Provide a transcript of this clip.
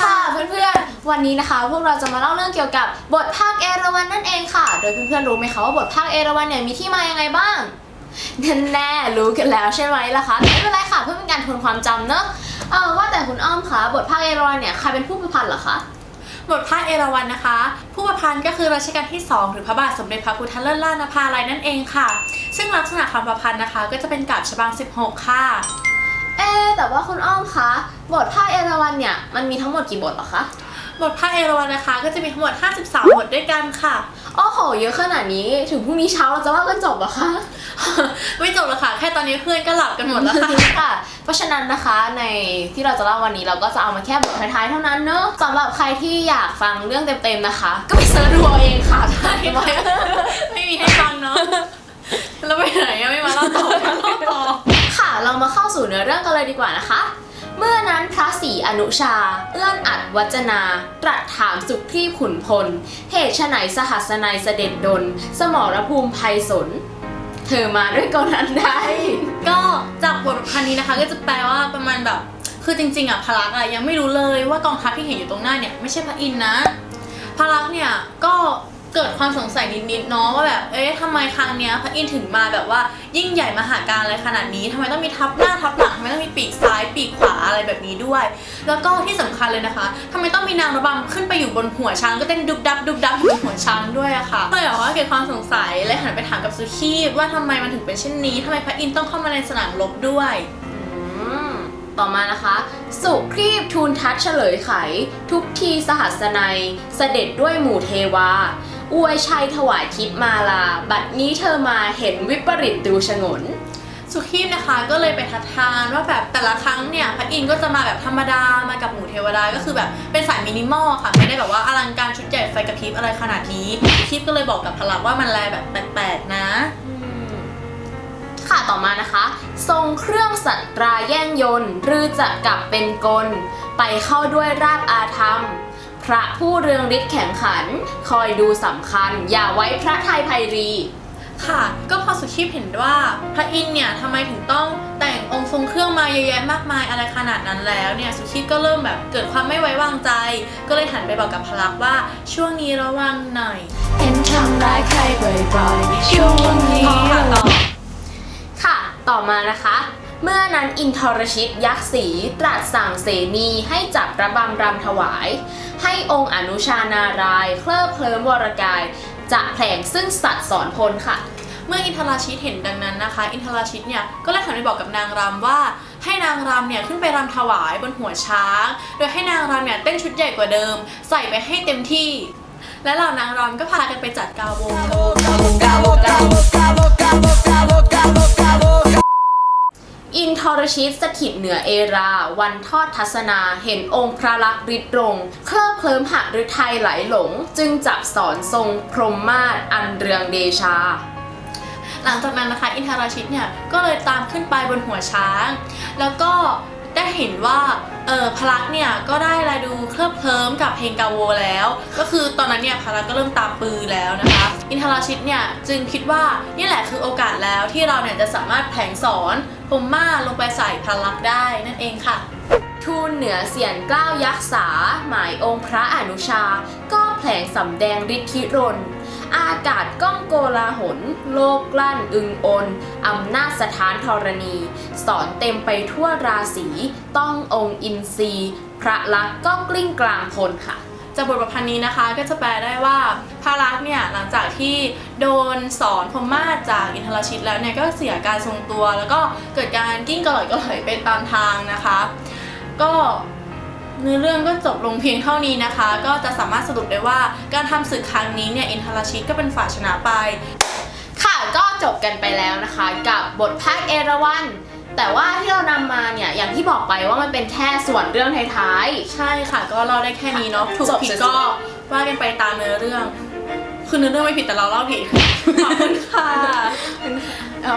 ค่ะเพื่อนๆ วันนี้นะคะ พวกเราจะมาเล่าเรื่องเกี่ยวกับบทภาคเอราวัณนั่นเองค่ะ โดยเพื่อนๆรู้ไหมคะว่าบทภาคเอราวัณเนี่ยมีที่มายังไงบ้างแน่ๆรู้กันแล้วใช่ไหมล่ะคะแต่ไม่เป็นไรค่ะเพื่อเป็นการทวนความจำเนอะเออว่าแต่คุณอ้อมคะบทภาคเอราวัณเนี่ยใครเป็นผู้ประพันธ์เหรอคะบทภาคเอราวัณนะคะ ผู้ประพันธ์ก็คือรัชกาลที่ 2 หรือพระบาทสมเด็จพระพุทธเลิศล่านภาลัยนั่นเองค่ะ ซึ่งลักษณะคำประพันธ์นะคะ ก็จะเป็นกาบฉบัง 16 ค่ะ เอ๊ะแต่ว่าคุณอ้อมคะบทภาคเอราวัณเนี่ยมันมีทั้งหมดกี่บทเหรอคะ บทภาคเอราวัณนะคะ ก็จะมีทั้งหมด 53 บทด้วยกันค่ะ โอ้โห เยอะขนาดนี้ถึงพรุ่งนี้เช้าเราจะเล่ากันจบเหรอคะ ไม่จบหรอกค่ะ แค่ตอนนี้เพื่อนก็หลับกันหมดแล้วค่ะ ค่ะ เพราะฉะนั้นนะคะในที่เราจะเล่าวันนี้เราก็จะเอามาแค่บทท้ายๆเท่านั้นเนอะสำหรับใครที่อยากฟังเรื่องเต็มๆนะคะ ก็ไปเซิร์ชดูเอาเองค่ะใช่ไหม ไม่มีให้ฟังเนาะ เรามาเข้าสู่เนื้อเรื่องกันเลยดีกว่านะคะ เมื่อนั้นพระศรีอนุชา เอื้อนอัดวัจนา ตรัสถามสุขีขุนพล เหตุไฉนสหัสนัยเสด็จดล สมรภูมิภัยสน เธอมาด้วยกลนันใดก็จากบทประพันธ์นี้นะคะ ก็จะแปลว่าประมาณแบบ คือจริงๆอะพระลักษมณ์อะยังไม่รู้เลยว่ากองทัพที่เห็นอยู่ตรงหน้าเนี่ยไม่ใช่พระอินทร์นะพระลักษมณ์เนี่ยก็ เกิดความสงสัยนิดๆเนาะว่าแบบ เอ๊ะทำไมครั้งเนี้ยพระอินทร์ถึงมาแบบว่ายิ่งใหญ่มหาการอะไรขนาดนี้ทำไมต้องมีทัพหน้าทัพหลังทำไมต้องมีปีกซ้ายปีกขวาอะไรแบบนี้ด้วย แล้วก็ที่สำคัญเลยนะคะทำไมต้องมีนางระบำขึ้นไปอยู่บนหัวช้างก็เต้นดุบดับดุบดับอยู่บนหัวช้างด้วยอะค่ะก็เลยบอกว่าเกิดความสงสัยเลยหันไปถามกับสุชีพว่าทำไมมันถึงเป็นเช่นนี้ทำไมพระอินทร์ต้องเข้ามาในสนามรบด้วย อืมต่อมานะคะ สุครีบทูลทัดเฉลยไข ทุกทีสหัสนัย เสด็จด้วยหมู่เทวา อวยชัยถวายทิพมาลา บัดนี้เธอมาเห็นวิปริตดูฉงน สุขีพนะคะก็เลยไปทัดทานว่าแบบแต่ละครั้งเนี่ยพระอินทร์ก็จะมาแบบธรรมดามากับหมู่เทวดาก็คือแบบเป็นสายมินิมอลค่ะไม่ได้แบบว่าอลังการชุดใหญ่ไฟกระพริบอะไรขนาดนี้สุขีพก็เลยบอกกับพระลักษมณ์ว่ามันแลแบบแปลกๆนะ ค่ะต่อมานะคะ ทรงเครื่องสัตราแย่งยนต์รือจะกลับเป็นกล ไปเข้าด้วยราบอาธรรมพ ระผู้เรืองฤทธิ์แข็งขัน คอยดูสำคัญ อย่าไว้พระไทยไพรี ค่ะ ก็พอสุชีพเห็นว่าพระอินทร์เนี่ยทำไมถึงต้องแต่งองค์ทรงเครื่องมาเยอะแยะมากมายอะไรขนาดนั้นแล้วเนี่ยสุชีพก็เริ่มแบบเกิดความไม่ไว้วางใจ ก็เลยหันไปบอกกับพระลักษมณ์ว่าช่วงนี้ระวังหน่อย เห็นทำร้ายใครบ่อยๆ ช่วงนี้พอค่ะต่อค่ะ ต่อมานะคะ เมื่อนั้นอินทรชิตยักษ์ศรีตรัสสั่งเสนีให้จับระบำรำถวาย ให้องค์อนุชานาราย เคลิบเคลิ้มวรกาย จะแผลงซึ่งสัตว์สอนพลค่ะ เมื่ออินทราชิตเห็นดังนั้นนะคะ อินทราชิตเนี่ยก็เลยหันไปบอกกับนางรำว่า ให้นางรำเนี่ยขึ้นไปรำถวายบนหัวช้าง โดยให้นางรำเนี่ยเต้นชุดใหญ่กว่าเดิม ใส่ไปให้เต็มที่ และเหล่านางรำก็พากันไปจัดกาวง อินทรชิตสถิตเหนือเอรา วันทอดทัศนาเห็นองค์พระลักษณ์ฤทธิ์รงเคลิบเคลิ้มหฤทัยไหลหลง จึงจับสอนทรงพรหมมาศอันเรืองเดชา หลังจากนั้นนะคะ อินทราชิตเนี่ยก็เลยตามขึ้นไปบนหัวช้าง แล้วก็ได้เห็นว่า เออพลักเนี่ยก็ได้รายดูเคลิบเคลิ้มกับเพลงกาโวแล้ว ก็คือตอนนั้นเนี่ยพลักก็เริ่มตามปือแล้วนะคะ อินทราชิตเนี่ยจึงคิดว่านี่แหละคือโอกาสแล้วที่เราเนี่ยจะสามารถแผลงสอนพรหมมาลงไปใส่พลักได้นั่นเองค่ะทูลเหนือเสียนกล้ายักษาหมายองค์พระอนุชา ก็แผลงสำแดงฤทธิรน อากาศก้องโกลาหล โลกลั้นอึงอนอำนาจสถานธรณี สอนเต็มไปทั่วราศีต้ององค์อินทรีพระลักษณ์ก็กลิ้งกลางพลค่ะจากบทประพันธ์นี้นะคะก็จะแปลได้ว่าพระลักษณ์เนี่ยหลังจากที่โดนสอนพมมาจากอินทรชิตแล้วเนี่ยก็เสียการทรงตัว แล้วก็เกิดการกิ้งกระหล่อยกระหล่อยไปตามทางนะคะ ก็ เนื้อเรื่องก็จบลงเพียงเท่านี้นะคะ ก็จะสามารถสรุปได้ว่าการทำศึกครั้งนี้เนี่ยอินทรชิตก็เป็นฝ่ายชนะไป ค่ะก็จบกันไปแล้วนะคะ กับบทภาคเอราวัณแต่ว่าที่เรานำมาเนี่ยอย่างที่บอกไปว่ามันเป็นแค่ส่วนเรื่องท้ายใช่ค่ะก็เราได้แค่นี้เนาะถูกจบผิดสวยๆก็ว่ากันไปตามเนื้อเรื่อง คือเนื้อเรื่องไม่ผิดแต่เราเล่าผิดขอบคุณค่ะๆเอา